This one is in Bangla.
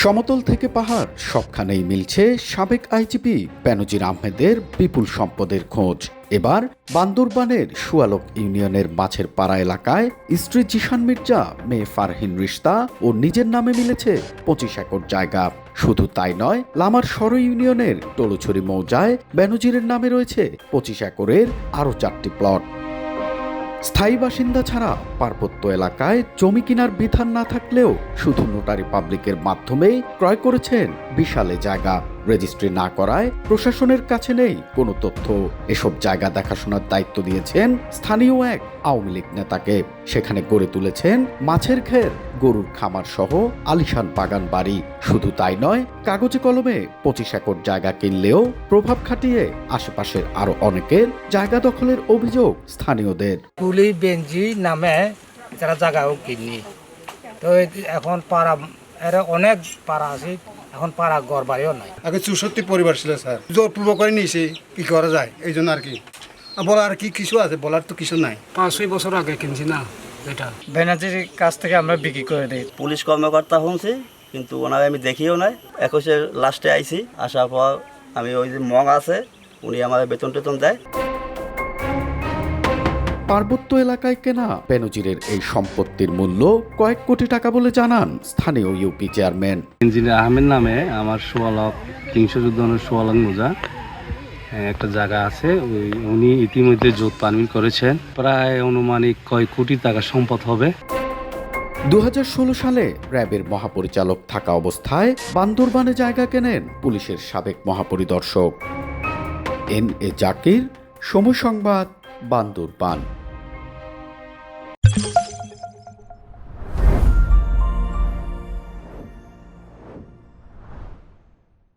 সমতল থেকে পাহাড়, সবখানেই মিলছে সাবেক আইজিপি বেনজির আহমেদের বিপুল সম্পদের খোঁজ। এবার বান্দরবানের সুয়ালক ইউনিয়নের মাছের পাড়া এলাকায় স্ত্রী জিশান মির্জা, মেয়ে ফারহিন রিস্তা ও নিজের নামে মিলেছে পঁচিশ একর জায়গা। শুধু তাই নয়, লামার সর ইউনিয়নের টলুছড়ি মৌজায় বেনজিরের নামে রয়েছে পঁচিশ একরের আরও চারটি প্লট। স্থায়ী বাসিন্দা ছাড়া পার্বত্য এলাকায় জমি কেনার বিধান না থাকলেও শুধু নোটারি পাবলিকের মাধ্যমেই ক্রয় করেছেন বিশালে জায়গা। রেজিস্ট্রি না করায় প্রশাসনের কাছে নেই কোনো তথ্য। এসব জায়গা দেখাশোনার দায়িত্ব দিয়েছেন স্থানীয় এক আওয়ামী লীগ নেতাকে। সেখানে গড়ে তুলেছেন মাছের ঘের গরুর খামার সহ আলিশান বাগান বাড়ি। শুধু তাই নয়, কাগজে কলমে পঁচিশ একর জায়গা কিনলেও প্রভাব খাটিয়ে আশেপাশের আরও অনেকের জায়গা দখলের অভিযোগ স্থানীয়দের। কুলি বেঞ্জি নামে যারা জায়গাও কিনি, তো এখন পাড়া, এরা অনেক পাড়া আছে। এখন পাড়া ঘর বাড়িও নাই। আগে চৌষট্টি পরিবার ছিল স্যার। জোরপূর্বক করে নিয়েছে কি করা যায় এই জন্য আর কি। বলার আর কি কিছু আছে? বলার তো কিছু নাই। পাঁচ ছয় বছর আগে কিনছি না এটা ব্যানার্জির কাছ থেকে আমরা বিক্রি করে দিই। পুলিশ কর্মকর্তা শুনছি কিন্তু ওনাকে আমি দেখিও নাই। একুশের লাস্টে আইছি আসার পর আমি ওই যে মগ আছে উনি আমার বেতন টেতন দেয়। পার্বত্য এলাকায় কেনা। বেনজিরের এই সম্পত্তির মূল্য কয়েক কোটি টাকা বলে জানান স্থানীয় ইউপি চেয়ারম্যান। ইঞ্জিনিয়ার আহমেদ নামে আমার সোয়ালক তিনশো চোদ্দনের সোয়ালক মোজা হ্যাঁ, একটা জায়গা আছে। ওই উনি ইতিমধ্যে জোট পারমিট করেছেন। প্রায় অনুমানিক কয় কোটি টাকা সম্পদ হবে। দু হাজার ষোলো সালে র্যাবের মহাপরিচালক থাকা অবস্থায় বান্দরবানে জায়গা কেনেন পুলিশের সাবেক মহাপরিদর্শক। এন এ জাকির সময় সংবাদ বান্দরবান।